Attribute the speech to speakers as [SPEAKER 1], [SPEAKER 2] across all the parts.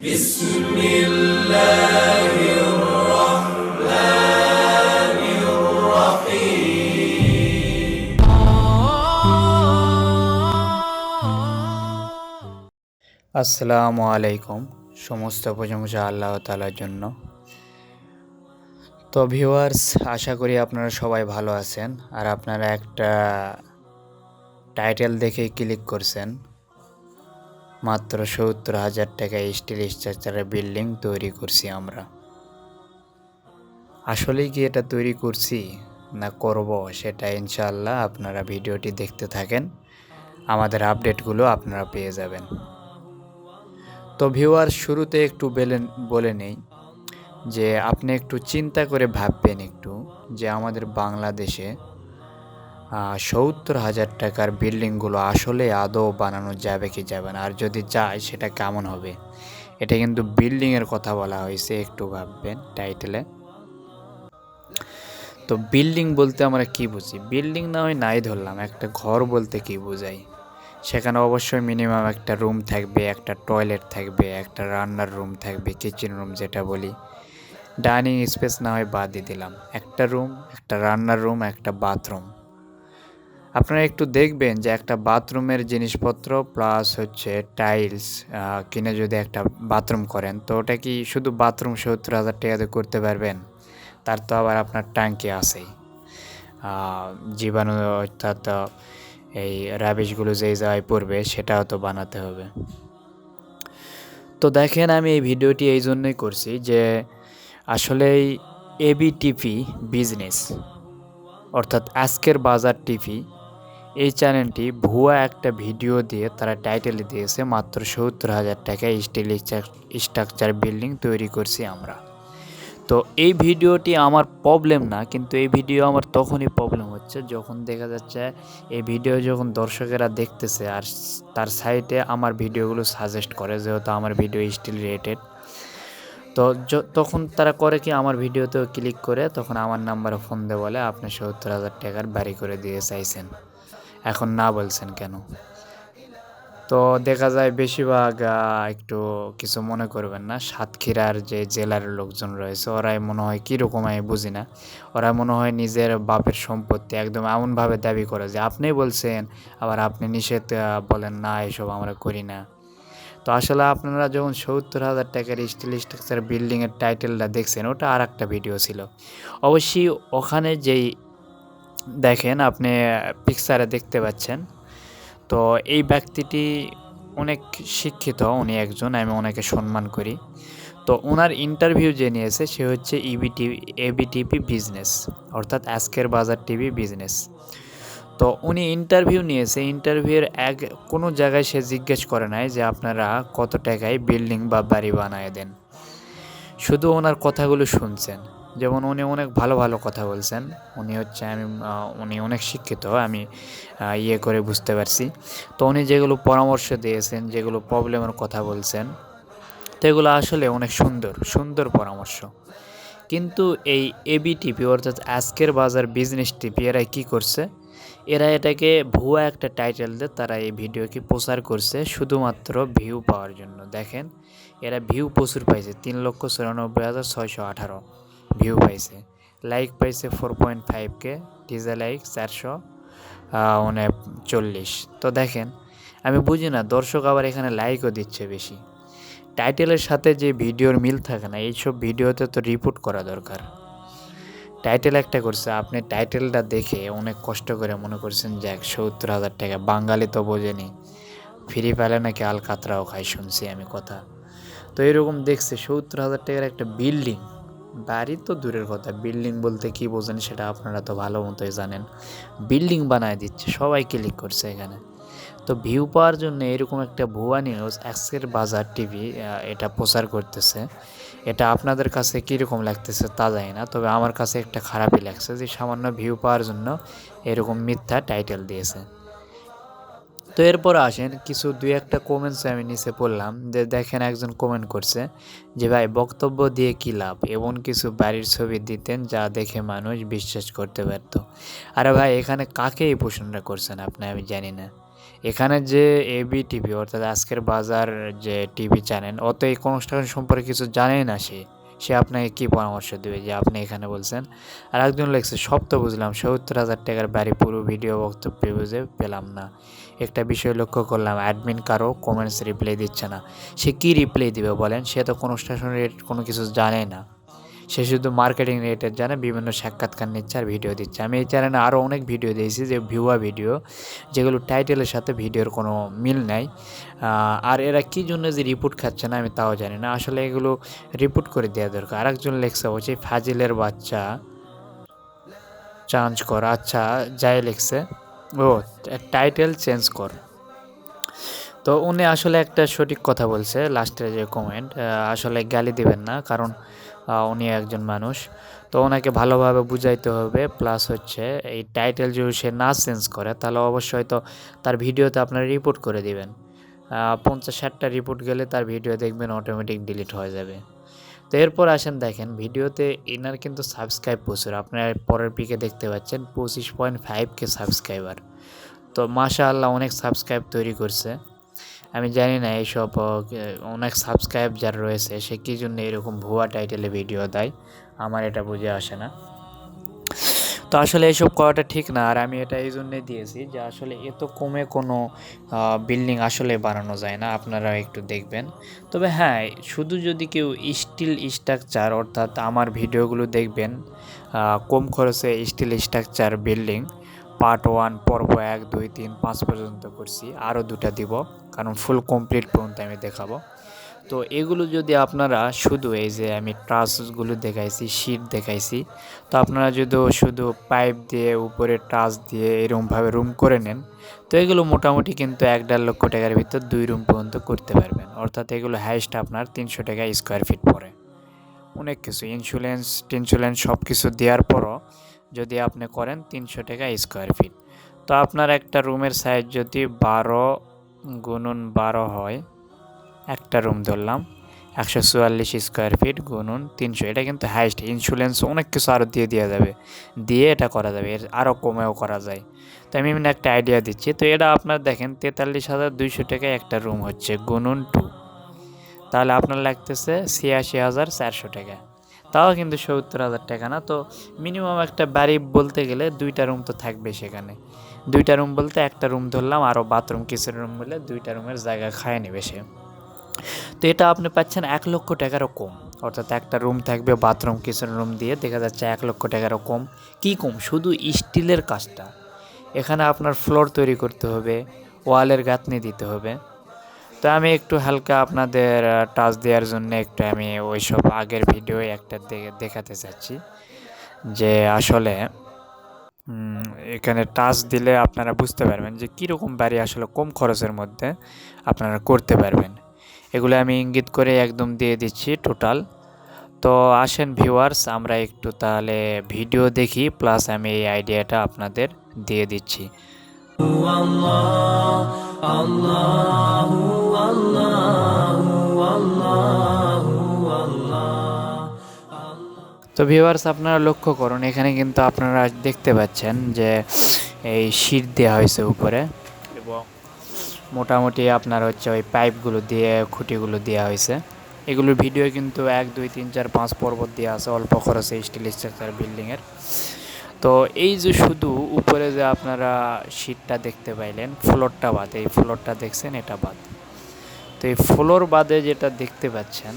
[SPEAKER 1] بسم الله الرحمن الرحيم
[SPEAKER 2] আসসালামু আলাইকুম সমস্ত প্রশংসা আল্লাহ তালার জন্য তো ভিউয়ার্স আশা করি আপনারা সবাই ভালো আছেন আর আপনারা একটা টাইটেল দেখে ক্লিক করছেন মাত্র সত্তর হাজার টাকায় স্টিল স্ট্রাকচারের বিল্ডিং তৈরি করছি আমরা। আসলেই কি এটা তৈরি করছি? না করব সেটা ইনশাআল্লাহ আপনারা ভিডিওটি দেখতে থাকেন। আমাদের আপডেটগুলো আপনারা পেয়ে যাবেন। তো ভিউয়ার, শুরুতে একটু বেলেন বলে নেই যে আপনি একটু চিন্তা করে ভাববেন একটু যে আমাদের বাংলাদেশে সত্তর হাজার টাকার বিল্ডিংগুলো আসলে আদৌ বানানো যাবে কি যাবে না? আর যদি যায়, সেটা কেমন হবে? এটা কিন্তু বিল্ডিংয়ের কথা বলা হয়েছে, একটু ভাববেন টাইটেলে। তো বিল্ডিং বলতে আমরা কি বুঝি? বিল্ডিং না হয় নাই ধরলাম, একটা ঘর বলতে কি বোঝাই? সেখানে অবশ্যই মিনিমাম একটা রুম থাকবে, একটা টয়লেট থাকবে, একটা রান্নার রুম থাকবে কিচেন রুম যেটা বলি। ডাইনিং স্পেস না হয় বাদ দিয়ে দিলাম। একটা রুম একটা রান্নার রুম একটা বাথরুম আপনারা একটু দেখবেন যে একটা বাথরুমের জিনিসপত্র প্লাস হচ্ছে টাইলস কিনে যদি একটা বাথরুম করেন, তো ওটা কি শুধু বাথরুম সত্তর হাজার টাকাতে করতে পারবেন? তার তো আবার আপনার ট্যাঙ্কি আছেই। জীবাণু অর্থাৎ এই র্যাবিশগুলো যেই জায়গায় পড়বে, সেটাও তো বানাতে হবে। তো দেখেন আমি এই ভিডিওটি এই জন্যই করছি যে আসলে এবিটিপি বিজনেস অর্থাৎ আজকের বাজার টিভি এই চ্যানেলটি ভুয়া একটা ভিডিও দিয়ে তারা টাইটেল দিয়েছে, মাত্র সত্তর হাজার টাকায় স্টিল স্ট্রাকচার বিল্ডিং তৈরি করছি আমরা। তো এই ভিডিওটি আমার প্রবলেম না, কিন্তু এই ভিডিও আমার তখনই প্রবলেম হচ্ছে যখন দেখা যাচ্ছে এই ভিডিও যখন দর্শকেরা দেখতেছে আর তার সাইটে আমার ভিডিওগুলো সাজেস্ট করে, যেহেতু আমার ভিডিও স্টিল রিলেটেড তো তখন তারা করে কি আমার ভিডিওতেও ক্লিক করে, তখন আমার নাম্বারে ফোন দিয়ে বলে, আপনি সত্তর হাজার টাকার বাড়ি করে দিয়ে চাইছেন। এখন না বলছেন কেন? তো দেখা যায় বেশিরভাগ একটু কিছু মনে করবেন না। সাতক্ষীরার যে জেলার লোকজন রয়েছে, ওরাই মনে হয় কীরকম আমি বুঝি না। ওরা মনে হয় নিজের বাপের সম্পত্তি একদম এমনভাবে দাবি করে যে, আপনি বলছেন, আবার আপনি নিষেধ বলেন, না, এসব আমরা করি না। তো আসলে আপনারা যখন সত্তর হাজার টাকার স্টিল স্ট্রাকচার বিল্ডিংয়ের টাইটেলটা দেখছেন, ওটা আর একটা ভিডিও ছিল। অবশ্যই ওখানে যেই দেখেন, আপনি পিকচারে দেখতে পাচ্ছেন। তো এই ব্যক্তিটি অনেক শিক্ষিত, উনি একজন, আমি ওনাকে সম্মান করি। তো ওনার ইন্টারভিউ যে নিয়েছে, সে হচ্ছে ইবিটি এবিটিপি বিজনেস অর্থাৎ আজকের বাজার টিভি বিজনেস তো উনি ইন্টারভিউ নিয়েছে ইন্টারভিউয়ের এক, কোনো জায়গায় সে জিজ্ঞেস করে নাই যে আপনারা কত টাকায় বিল্ডিং বা বাড়ি বানায় দেন। শুধু ওনার কথাগুলো শুনছেন। যেমন উনি অনেক ভালো ভালো কথা বলছেন। উনি হচ্ছে আমি উনি অনেক শিক্ষিত, আমি ইয়ে করে বুঝতে পারছি। তো উনি যেগুলো পরামর্শ দিয়েছেন, যেগুলো প্রবলেমের কথা বলছেন তো এগুলো আসলে অনেক সুন্দর সুন্দর পরামর্শ। কিন্তু এই এবি টিপি অর্থাৎ আজকের বাজার বিজনেস টিপি এরা কী করছে? এরা এটাকে ভুয়া একটা টাইটেল দিয়ে তারা এই ভিডিওকে প্রচার করছে, শুধুমাত্র ভিউ পাওয়ার জন্য। দেখেন, এরা ভিউ প্রচুর পাইছে, তিন লক্ষ চুরানব্বই হাজার ছয়শো আঠারো। ভিউ পাইছে। লাইক পাইছে four point five K like চারশো মানে চল্লিশ। তো দেখেন, আমি বুঝি না, দর্শক আবার এখানে লাইকও দিচ্ছে বেশি। টাইটেলের সাথে যে ভিডিওর মিল থাকে না, এইসব ভিডিওতে তো রিপোর্ট করা দরকার। টাইটেল একটা করছে, আপনি টাইটেলটা দেখে অনেক কষ্ট করে মনে করছেন যে এক সত্তর হাজার টাকা, বাঙালি তো বোঝেনি। ফ্রি পেলে নাকি আল কাতরাও খাই শুনছি আমি কথা। তো এরকম দেখছে, সত্তর হাজার টাকার একটা বিল্ডিং বাড়ি তো দূরের কথা। বিল্ডিং বলতে কি বোঝেন সেটা আপনারা তো ভালো মতোই জানেন। বিল্ডিং বানায় দিচ্ছে, সবাই ক্লিক করছে এখানে। তো ভিউ পাওয়ার জন্য এরকম একটা ভুয়া নিউজ আজকের বাজার টিভি এটা প্রচার করতেছে। এটা আপনাদের কাছে কীরকম লাগতেছে তা জানি না, তবে আমার কাছে একটা খারাপই লাগছে যে সামান্য ভিউ পাওয়ার জন্য এরকম মিথ্যা টাইটেল দিয়েছে। তো এরপর আসেন কিছু দুই একটা কমেন্টস আমি নিচে পড়লাম যে দেখেন একজন কমেন্ট করছে যে, ভাই, বক্তব্য দিয়ে কী লাভ? এমন কিছু বাড়ির ছবি দিতেন যা দেখে মানুষ বিশ্বাস করতে পারত। আরে ভাই, এখানে কাকে এই প্রশ্নটা করছেন আপনি? আমি জানি না। এখানে যে এবি টিভি অর্থাৎ আজকের বাজার যে টিভি চ্যানেল অত এই কনস্ট্রাকশন সম্পর্কে কিছু জানেই না সে। সে আপনাকে কী পরামর্শ দেবে যে আপনি এখানে বলছেন? আর একজন লেগছে সব তো বুঝলাম, সত্তর হাজার টাকার বাড়ি পুরো ভিডিও বক্তব্য বুঝে পেলাম না। একটা বিষয় লক্ষ্য করলাম অ্যাডমিন কারও কমেন্টস রিপ্লাই দিচ্ছে না। সে কী রিপ্লাই দিবে বলেন? সে তো কোনো স্টেশন রেট কোনো কিছু জানে না। সে শুধু মার্কেটিং রেটের জানে, বিভিন্ন সাক্ষাৎকার নিচ্ছে আর ভিডিও দিচ্ছে। আমি এই চ্যানেলে আরও অনেক ভিডিও দিয়েছি, যে ভিউয়া ভিডিও যেগুলো টাইটেলের সাথে ভিডিওর কোনো মিল নাই। আর এরা কী জন্য যে রিপোর্ট খাচ্ছে না, আমি তাও জানি না। আসলে এগুলো রিপোর্ট করে দেওয়া দরকার। আরেকজন লেখছে হচ্ছে ফাজিলের বাচ্চা চেঞ্জ কর। আচ্ছা যাই লিখছে। ও টাইটেল চেঞ্জ কর। তো উনি আসলে একটা সঠিক কথা বলছে লাস্টের যে কমেন্ট আসলে গালি দিবেন না, কারণ উনি একজন মানুষ। তো ওনাকে ভালোভাবে বুঝাইতে হবে প্লাস হচ্ছে এই টাইটেল যদি সে না চেঞ্জ করে, তাহলে অবশ্যই তো তার ভিডিওতে আপনারা রিপোর্ট করে দিবেন। পঞ্চাশ ষাটটা রিপোর্ট গেলে তার ভিডিও দেখবেন অটোমেটিক ডিলিট হয়ে যাবে। তো এরপর আসেন দেখেন, ভিডিওতে এনার কিন্তু সাবস্ক্রাইব প্রচুর। আপনার পরের পিকে দেখতে পাচ্ছেন পঁচিশ পয়েন্ট ফাইভ কে সাবস্ক্রাইবার তো মাশা আল্লাহ অনেক সাবস্ক্রাইব তৈরি করছে। আমি জানি না এইসব অনেক সাবস্ক্রাইব যারা রয়েছে, সে কী জন্য এরকম ভুয়া টাইটেলে ভিডিও দেয়? আমার এটা বুঝে আসে না। তো আসলে এইসব করাটা ঠিক না। আর আমি এটা এই জন্যে দিয়েছি যে আসলে এত কমে কোনো বিল্ডিং আসলে বানানো যায় না। আপনারা একটু দেখবেন। তবে হ্যাঁ শুধু যদি কেউ স্টিল স্ট্রাকচার অর্থাৎ আমার ভিডিওগুলো দেখবেন কম খরচে steel structure building part one পর্ব এক, দুই, তিন, পাঁচ পর্যন্ত করছি। আরও দুটা দিব, কারণ ফুল কমপ্লিট পর্যন্ত আমি দেখাবো। তো এগুলো যদি আপনারা শুধু এই যে আমি ট্রাসগুলো দেখাইছি শিট দেখাইছি, তো আপনারা যদি শুধু পাইপ দিয়ে উপরে টাচ দিয়ে এরকমভাবে রুম করে নেন, তো এগুলো মোটামুটি কিন্তু এক দেড় লক্ষ টাকার ভিতর দুই রুম পর্যন্ত করতে পারবেন। অর্থাৎ এগুলো হাইস্ট আপনার তিনশো টাকা স্কোয়ার ফিট পড়ে। অনেক কিছু ইন্স্যুরেন্স টিন্স্যুরেন্স সব কিছু দেওয়ার পরও যদি আপনি করেন তিনশো টাকা স্কোয়ার ফিট তো আপনার একটা রুমের সাইজ যদি বারো গুনুন বারো হয় একটা রুম ধরলাম, একশো চুয়াল্লিশ স্কোয়ার ফিট গুনুন তিনশো। এটা কিন্তু হাইস্ট ইন্স্যুরেন্স অনেক কিছু আরও দিয়ে দেওয়া যাবে। দিয়ে এটা করা যাবে, এর আরও কমেও করা যায়। তো আমি এমনি একটা আইডিয়া দিচ্ছি, তো এটা আপনার দেখেন তেতাল্লিশ হাজার দুইশো টাকায় একটা রুম হচ্ছে গুনুন টু তাহলে আপনার লাগতেছে ছিয়াশি হাজার চারশো টাকা। তাও কিন্তু সত্তর হাজার টাকা না, তো মিনিমাম একটা বাড়ি বলতে গেলে দুইটা রুম তো থাকবে সেখানে। দুইটা রুম বলতে একটা রুম ধরলাম আরও বাথরুম কিচেন রুম বলে দুইটা রুমের জায়গা খায় নেবে সে। তো এটা আপনি পাচ্ছেন এক লক্ষ টাকারও কম। অর্থাৎ একটা রুম থাকবে, বাথরুম কিচেন রুম দিয়ে দেখা যাচ্ছে এক লক্ষ টাকারও কম। কী কম? শুধু স্টিলের কাজটা। এখানে আপনার ফ্লোর তৈরি করতে হবে, ওয়ালের গাঁথনি দিতে হবে। তো আমি একটু হালকা আপনাদের টাচ দেওয়ার জন্য একটু আমি ওইসব আগের ভিডিও একটা দেখাতে চাচ্ছি। যে আসলে এখানে টাচ দিলে আপনারা বুঝতে পারবেন যে কীরকম বাড়ি আসলে কম খরচের মধ্যে আপনারা করতে পারবেন। এগুলো আমি ইঙ্গিত করে একদম দিয়ে দিচ্ছি টোটাল তো আসেন ভিউয়ার্স আমরা একটু তাহলে ভিডিও দেখি প্লাস আমি এই আইডিয়াটা আপনাদের দিয়ে দিচ্ছি। তো ভিউয়ার্স আপনারা লক্ষ্য করুন, এখানে কিন্তু আপনারা দেখতে পাচ্ছেন যে এই শীত দেওয়া হয়েছে উপরে। এবং মোটামুটি আপনার হচ্ছে ওই পাইপগুলো দিয়ে, খুঁটিগুলো দেওয়া হয়েছে। এগুলোর ভিডিও কিন্তু এক, দুই, তিন, চার, পাঁচ পর্বত দেওয়া আছে, অল্প খরচে স্টিল স্ট্রাকচার বিল্ডিংয়ের। তো এই যে শুধু উপরে যে আপনারা শীতটা দেখতে পাইলেন, ফ্লোরটা বাদ, এই ফ্লোরটা দেখছেন, এটা বাদ। তো এই ফ্লোর বাদে যেটা দেখতে পাচ্ছেন,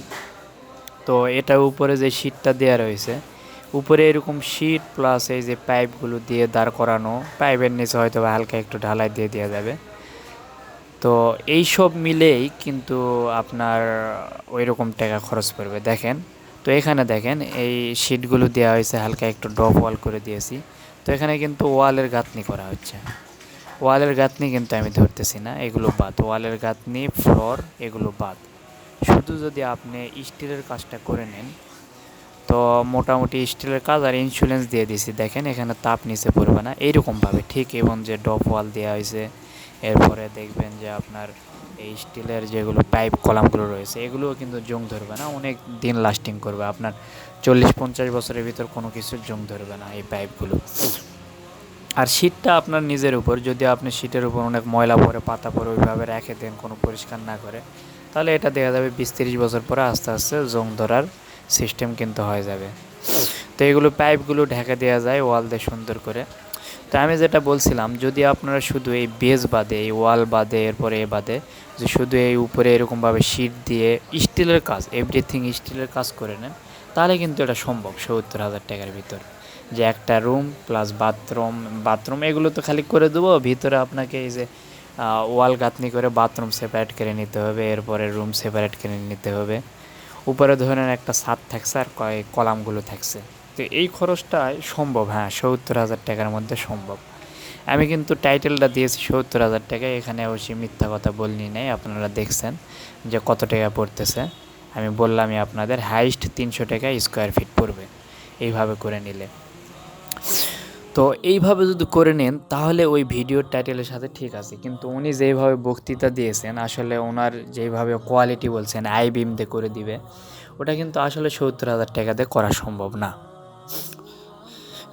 [SPEAKER 2] তো এটা উপরে যে শীটটা দেওয়া রয়েছে, উপরে এরকম শীট প্লাস এই যে পাইপগুলো দিয়ে দাঁড় করানো, পাইপের নিচে হয়তো হালকা একটু ঢালাই দিয়ে দেওয়া যাবে। তো এই সব মিলেই কিন্তু আপনার ওই রকম টাকা খরচ পড়বে। দেখেন, তো এখানে দেখেন, এই শিটগুলো দেওয়া হয়েছে, হালকা একটু ডপ ওয়াল করে দিয়েছি। তো এখানে কিন্তু ওয়ালের গাঁথনি করা হচ্ছে। ওয়ালের গাঁথনি কিন্তু আমি ধরতেছি না, এগুলো বাদ। ওয়ালের গাঁথনি, ফ্লোর, এগুলো বাদ। শুধু যদি আপনি স্টিলের কাজটা করে নেন, তো মোটামুটি স্টিলের কাজ আর ইন্স্যুরেন্স দিয়ে দিয়েছি দেখেন, এখানে তাপ নিচে পড়বে না। এইরকমভাবে, ঠিক এবং যে ডপ ওয়াল দেওয়া হয়েছে এরপরে দেখবেন যে আপনার এই স্টিলের যেগুলো পাইপ কলামগুলো রয়েছে, এগুলোও কিন্তু জং ধরবে না, অনেক দিন লাস্টিং করবে। আপনার চল্লিশ পঞ্চাশ বছরের ভিতর কোনো কিছু জং ধরবে না এই পাইপগুলো। আর শীতটা আপনার নিজের উপর, যদি আপনি শীতের উপর অনেক ময়লা পরে, পাতা পরে ওইভাবে রেখে দেন, কোনো পরিষ্কার না করে, তাহলে এটা দেখা যাবে বিশ তিরিশ বছর পরে আস্তে আস্তে জং ধরার সিস্টেম কিন্তু হয়ে যাবে। তো এগুলো পাইপগুলো ঢেকে দেওয়া যায়, ওয়াল দিয়ে সুন্দর করে। তো আমি যেটা বলছিলাম, যদি আপনারা শুধু এই বেজ বাদে, এই ওয়াল বাদে, এরপরে এ বাদে, যে শুধু এই উপরে এরকমভাবে শীট দিয়ে স্টিলের কাজ এভরিথিং স্টিলের কাজ করে নেন, তাহলে কিন্তু এটা সম্ভব সত্তর হাজার টাকার ভিতর। যে একটা রুম প্লাস বাথরুম বাথরুম এগুলো তো খালি করে দেবো, ভিতরে আপনাকে এই যে ওয়াল গাঁথনি করে বাথরুম সেপারেট করে নিতে হবে, এরপরে রুম সেপারেট করে নিতে হবে। উপরে ধরেন একটা ছাদ থাকছে আর কলামগুলো থাকছে। তো এই খরচটাই সম্ভব হ্যাঁ সত্তর হাজার টাকার মধ্যে সম্ভব। আমি কিন্তু টাইটেলটা দিয়েছি সত্তর হাজার টাকা এখানে অবশ্যই মিথ্যা কথা বলিনি নাই, আপনারা দেখছেন যে কত টাকা পড়তেছে। আমি বললামই আপনাদের, হাইস্ট তিনশো টাকা স্কোয়ার ফিট পড়বে, এইভাবে করে নিলে। তো এইভাবে যদি করে নেন, তাহলে ওই ভিডিওর টাইটেলের সাথে ঠিক আছে। কিন্তু উনি যেইভাবে বক্তৃতা দিয়েছেন, আসলে ওনার যেইভাবে কোয়ালিটি বলছেন আই দিয়ে করে দিবে, ওটা কিন্তু আসলে সত্তর হাজার টাকা দিয়ে করা সম্ভব না।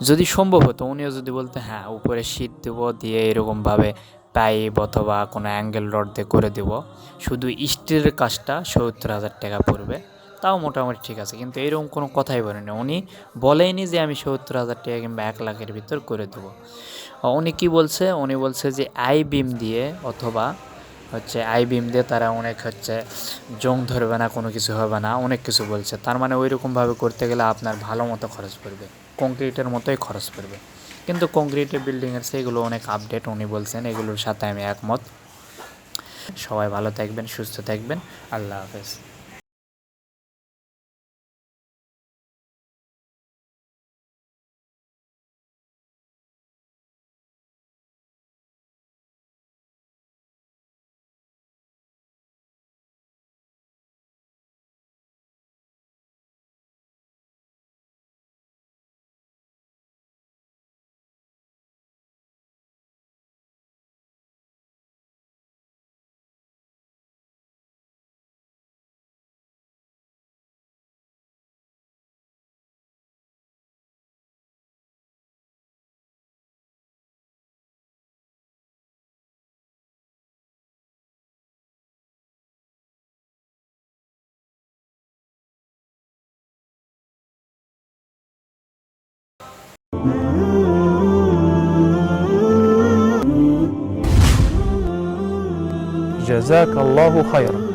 [SPEAKER 2] যদি সম্ভব হতো, উনিও যদি বলতে হ্যাঁ উপরে শীত দেবো, দিয়ে এরকমভাবে পাইপ অথবা কোনো অ্যাঙ্গেল রড দিয়ে করে দেব। শুধু স্টিলের কাজটা সত্তর হাজার টাকা পড়বে। তাও মোটামুটি ঠিক আছে। কিন্তু এরকম কোনো কথাই বলেনি। উনি বলেইনি যে আমি সত্তর হাজার টাকা কিংবা এক লাখের ভিতর করে দেবো। উনি কি বলছে? উনি বলছে যে, আই বিম দিয়ে অথবা হচ্ছে আই বিম দিয়ে তারা অনেক হচ্ছে জং ধরবে না, কোনো কিছু হবে না। অনেক কিছু বলছে। তার মানে ওই রকমভাবে করতে গেলে আপনার ভালো মতো খরচ পড়বে। কংক্রিটের মতোই খরচ পড়বে। কিন্তু কংক্রিটের বিল্ডিংয়ের সেগুলো অনেক আপডেট উনি বলছেন, এগুলোর সাথে আমি একমত। সবাই ভালো থাকবেন, সুস্থ থাকবেন। আল্লাহ হাফেজ।
[SPEAKER 3] جزاك الله خيرا.